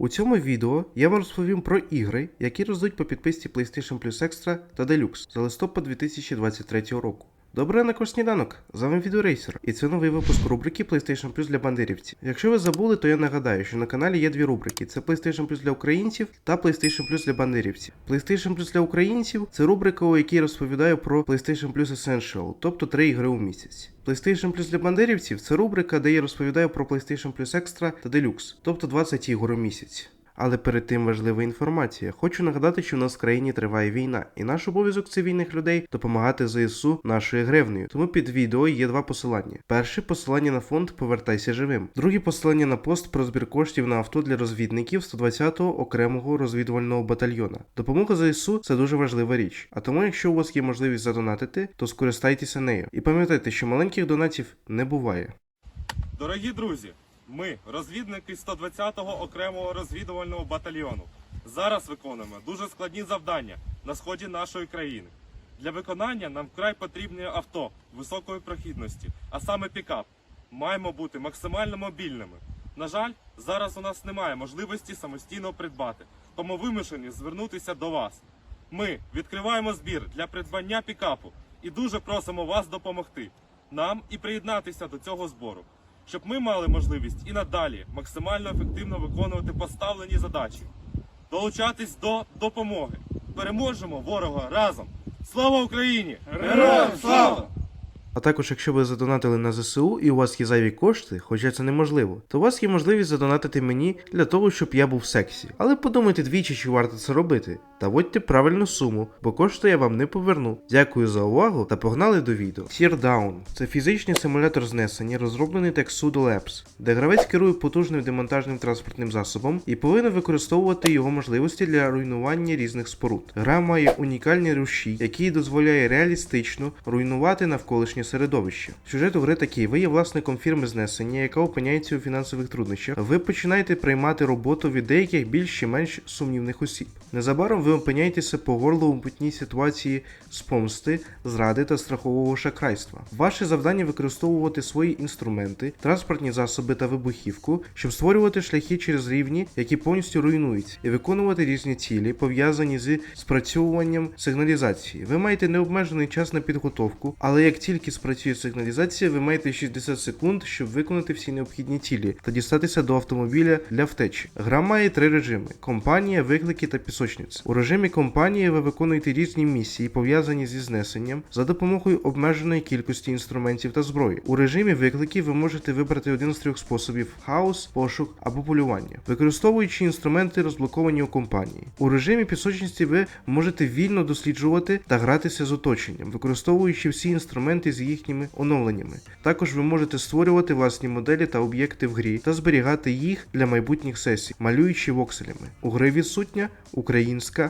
У цьому відео я вам розповім про ігри, які роздуть по підписці PlayStation Plus Extra та Deluxe за листопад 2023 року. Добрий ранок, ваш сніданок! З вами Відеорейсер, і це новий випуск рубрики PlayStation Plus для бандерівців. Якщо ви забули, то я нагадаю, що на каналі є дві рубрики: це PlayStation Plus для українців та PlayStation Plus для бандерівців. PlayStation Plus для українців це рубрика, у якій розповідаю про PlayStation Plus Essential, тобто три ігри у місяць. PlayStation Plus для бандерівців це рубрика, де я розповідаю про PlayStation Plus Extra та Deluxe, тобто 20 ігор у місяць. Але перед тим важлива інформація. Хочу нагадати, що в нас в країні триває війна, і наш обов'язок цивільних людей допомагати ЗСУ нашою гривнею. Тому під відео є два посилання. Перше посилання на фонд Повертайся живим. Друге посилання на пост про збір коштів на авто для розвідників 120-го окремого розвідувального батальйона. Допомога ЗСУ це дуже важлива річ. А тому, якщо у вас є можливість задонатити, то скористайтеся нею. І пам'ятайте, що маленьких донатів не буває. Дорогі друзі, ми, розвідники 120-го окремого розвідувального батальйону, зараз виконуємо дуже складні завдання на сході нашої країни. Для виконання нам вкрай потрібне авто високої прохідності, а саме пікап. Маємо бути максимально мобільними. На жаль, зараз у нас немає можливості самостійно придбати, тому вимушені звернутися до вас. Ми відкриваємо збір для придбання пікапу і дуже просимо вас допомогти нам і приєднатися до цього збору, щоб ми мали можливість і надалі максимально ефективно виконувати поставлені задачі, долучатись до допомоги. Переможемо ворога разом! Слава Україні! Героям слава! А також, якщо ви задонатили на ЗСУ і у вас є зайві кошти, хоча це неможливо, то у вас є можливість задонатити мені для того, щоб я був в сексі. Але подумайте двічі, чи варто це робити. Та вводьте правильну суму, бо кошти я вам не поверну. Дякую за увагу та погнали до відео. Teardown – це фізичний симулятор знесення, розроблений Texudo Labs, де гравець керує потужним демонтажним транспортним засобом і повинен використовувати його можливості для руйнування різних споруд. Гра має унікальні руші, які дозволяє реалістично руйнувати навколишнє середовище. Сюжет у гри такий: ви є власником фірми знесення, яка опиняється у фінансових труднощах. Ви починаєте приймати роботу від деяких більш чи менш сумнівних осіб. Незабаром ви опиняєтеся по горло у мутній ситуації з помсти, зради та страхового шахрайства. Ваше завдання використовувати свої інструменти, транспортні засоби та вибухівку, щоб створювати шляхи через рівні, які повністю руйнуються, і виконувати різні цілі, пов'язані з спрацьовуванням сигналізації. Ви маєте необмежений час на підготовку, але як тільки спрацює сигналізація, ви маєте 60 секунд, щоб виконати всі необхідні цілі та дістатися до автомобіля для втечі. Гра має три режими: компанія, виклики та пісочниця. Режимі компанії ви виконуєте різні місії, пов'язані зі знесенням за допомогою обмеженої кількості інструментів та зброї. У режимі викликів ви можете вибрати один з трьох способів: хаос, пошук або полювання, використовуючи інструменти, розблоковані у компанії. У режимі пісочниці ви можете вільно досліджувати та гратися з оточенням, використовуючи всі інструменти з їхніми оновленнями. Також ви можете створювати власні моделі та об'єкти в грі та зберігати їх для майбутніх сесій, малюючи вокселями. У гри відсутня українська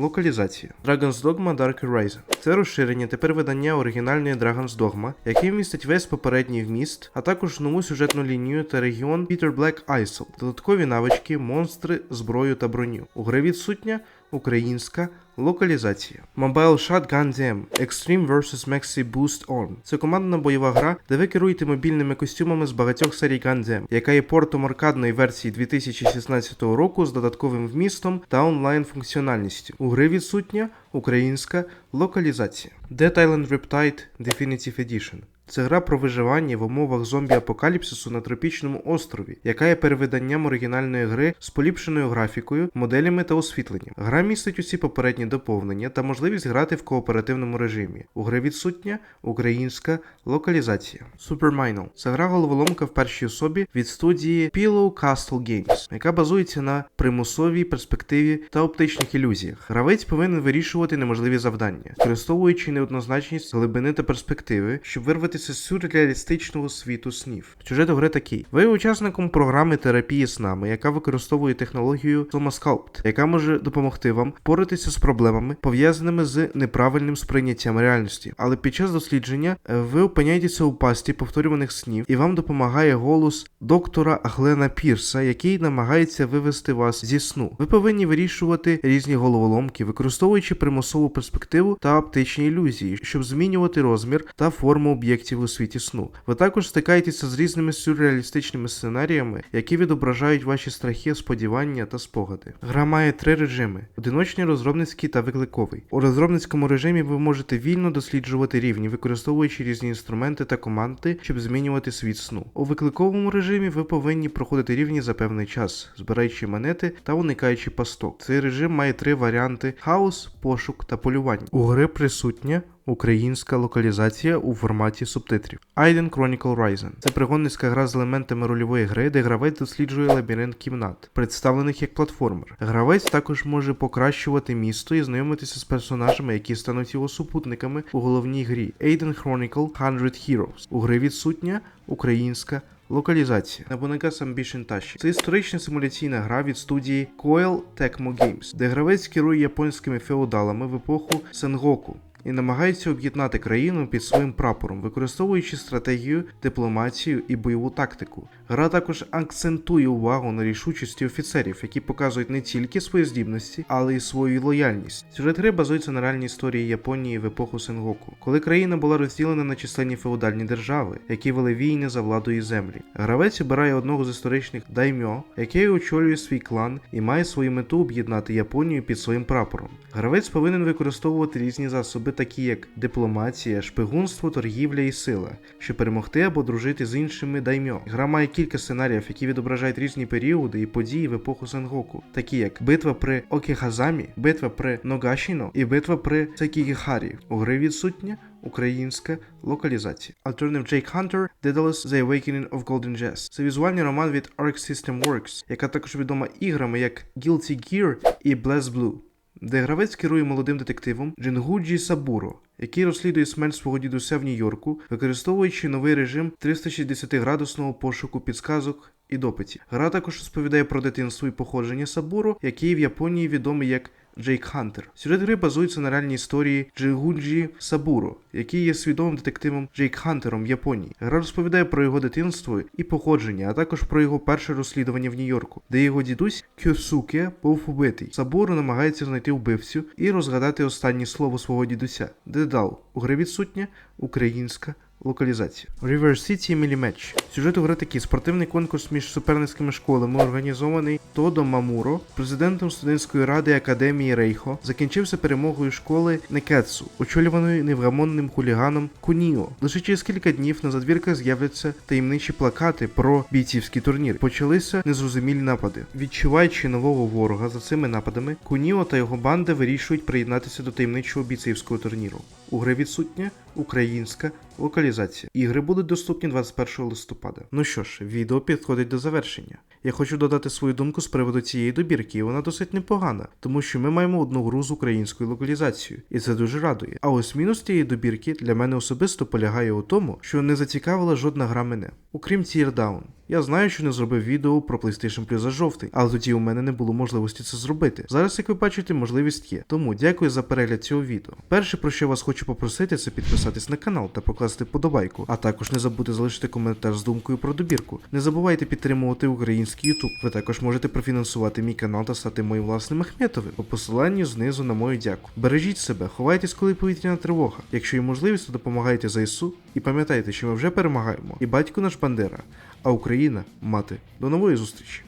локалізація. Dragon's Dogma Dark Horizon. Це розширення тепер видання оригінальної Dragon's Dogma, яке містить весь попередній вміст, а також нову сюжетну лінію та регіон Peter Black Isle, додаткові навички, монстри, зброю та броню. У гри відсутня українська локалізація. Mobile Shotgun Jam Extreme vs. Maxi Boost On. Це командна бойова гра, де ви керуєте мобільними костюмами з багатьох серій Gun Jam, яка є портом аркадної версії 2016 року з додатковим вмістом та онлайн функціональністю. У гри відсутня українська локалізація. Dead Island Riptide Definitive Edition. Це гра про виживання в умовах зомбі-апокаліпсису на тропічному острові, яка є перевиданням оригінальної гри з поліпшеною графікою, моделями та освітленням. Гра містить усі попередні доповнення та можливість грати в кооперативному режимі. У гри відсутня українська локалізація. Superminal – це гра головоломка в першій особі від студії Pillow Castle Games, яка базується на примусовій перспективі та оптичних ілюзіях. Гравець повинен вирішувати неможливі завдання, використовуючи неоднозначність глибини та перспективи, щоб вирватися з сюрреалістичного світу снів. Сюжет гри такий: ви учасником програми терапії снами, яка використовує технологію Somasculpt, яка може допомогти вам впоратися з проблемами, пов'язаними з неправильним сприйняттям реальності. Але під час дослідження е, ви опиняєтеся у пасті повторюваних снів, і вам допомагає голос доктора Глена Пірса, який намагається вивести вас зі сну. Ви повинні вирішувати різні головоломки, використовуючи примусову перспективу та оптичні ілюзії, щоб змінювати розмір та форму об'єктів у світі сну. Ви також стикаєтеся з різними сюрреалістичними сценаріями, які відображають ваші страхи, сподівання та спогади. Гра має три режими: одиночний, розробницький та викликовий. У розробницькому режимі ви можете вільно досліджувати рівні, використовуючи різні інструменти та команди, щоб змінювати світ сну. У викликовому режимі ви повинні проходити рівні за певний час, збираючи монети та уникаючи пасток. Цей режим має три варіанти: хаос, пошук та полювання. У гри присутня українська локалізація у форматі субтитрів. Aiden Chronicle Rising – це пригодницька гра з елементами рольової гри, де гравець досліджує лабіринт кімнат, представлених як платформер. Гравець також може покращувати місто і знайомитися з персонажами, які стануть його супутниками у головній грі. Aiden Chronicle 100 Heroes. У гри відсутня українська Локалізація Nabunaga's Ambition Tashi це історична симуляційна гра від студії Koei Tecmo Games, де гравець керує японськими феодалами в епоху Сенгоку і намагаються об'єднати країну під своїм прапором, використовуючи стратегію, дипломатію і бойову тактику. Гра також акцентує увагу на рішучості офіцерів, які показують не тільки свої здібності, але й свою лояльність. Сюжет гри базується на реальній історії Японії в епоху Сенгоку, коли країна була розділена на численні феодальні держави, які вели війни за владу і землі. Гравець обирає одного з історичних даймьо, який очолює свій клан і має свою мету об'єднати Японію під своїм прапором. Гравець повинен використовувати різні засоби, такі як дипломатія, шпигунство, торгівля і сила, щоб перемогти або дружити з іншими даймьо. Гра має кілька сценаріїв, які відображають різні періоди і події в епоху Сенгоку, такі як битва при Окехазамі, битва при Ногашіно і битва при Секігехарі. У гри відсутня українська локалізація. Alternative Jake Hunter Daedalus The Awakening of Golden Jazz. Це візуальний роман від Arc System Works, яка також відома іграми як Guilty Gear і Bless Blue де гравець керує молодим детективом Джингуджі Сабуро, який розслідує смерть свого дідуся в Нью-Йорку, використовуючи новий режим 360-градусного пошуку підсказок і допитів. Гра також розповідає про дитинство і походження Сабуру, який в Японії відомий як Джейк Хантер. Сюжет гри базується на реальній історії Джигуджі Сабуро, який є свідомим детективом Джейк Хантером в Японії. Гра розповідає про його дитинство і походження, а також про його перше розслідування в Нью-Йорку, де його дідусь Кьосуке був убитий. Сабуро намагається знайти вбивцю і розгадати останнє слово свого дідуся. Дедал у гри відсутня українська Локалізація River City Мілі Матч. Сюжет у гри такий спортивний конкурс між суперницькими школами, організований Тодо Мамуро, президентом студентської ради Академії Рейхо, закінчився перемогою школи Некетсу, очолюваної невгамонним хуліганом Куніо. Лише через кілька днів на задвірках з'являться таємничі плакати про бійцівський турнір. Почалися незрозумілі напади. Відчуваючи нового ворога за цими нападами, Куніо та його банда вирішують приєднатися до таємничого бійцівського турніру. У гри відсутня українська локалізація. Ігри будуть доступні 21 листопада. Ну що ж, відео підходить до завершення. Я хочу додати свою думку з приводу цієї добірки, і вона досить непогана, тому що ми маємо одну гру з українською локалізацією, і це дуже радує. А ось мінус цієї добірки для мене особисто полягає у тому, що не зацікавила жодна гра мене, окрім Teardown. Я знаю, що не зробив відео про PlayStation Plus за жовтий, але тоді у мене не було можливості це зробити. Зараз, як ви бачите, можливість є. Тому дякую за перегляд цього відео. Перше, про що я вас хочу попросити, це підписатись на канал та покласти подобайку, а також не забудьте залишити коментар з думкою про добірку. Не забувайте підтримувати український YouTube. Ви також можете профінансувати мій канал та стати моїм власним Ахметовим по посиланню знизу на мою дяку. Бережіть себе, ховайтесь, коли повітряна тривога. Якщо є можливість, то допомагайте ЗСУ і пам'ятайте, що ми вже перемагаємо. І батько наш Бандера, а Україна мати. До нової зустрічі!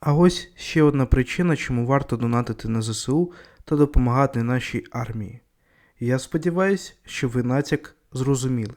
А ось ще одна причина, чому варто донатити на ЗСУ та допомагати нашій армії. Я сподіваюся, що ви натяк зрозуміли.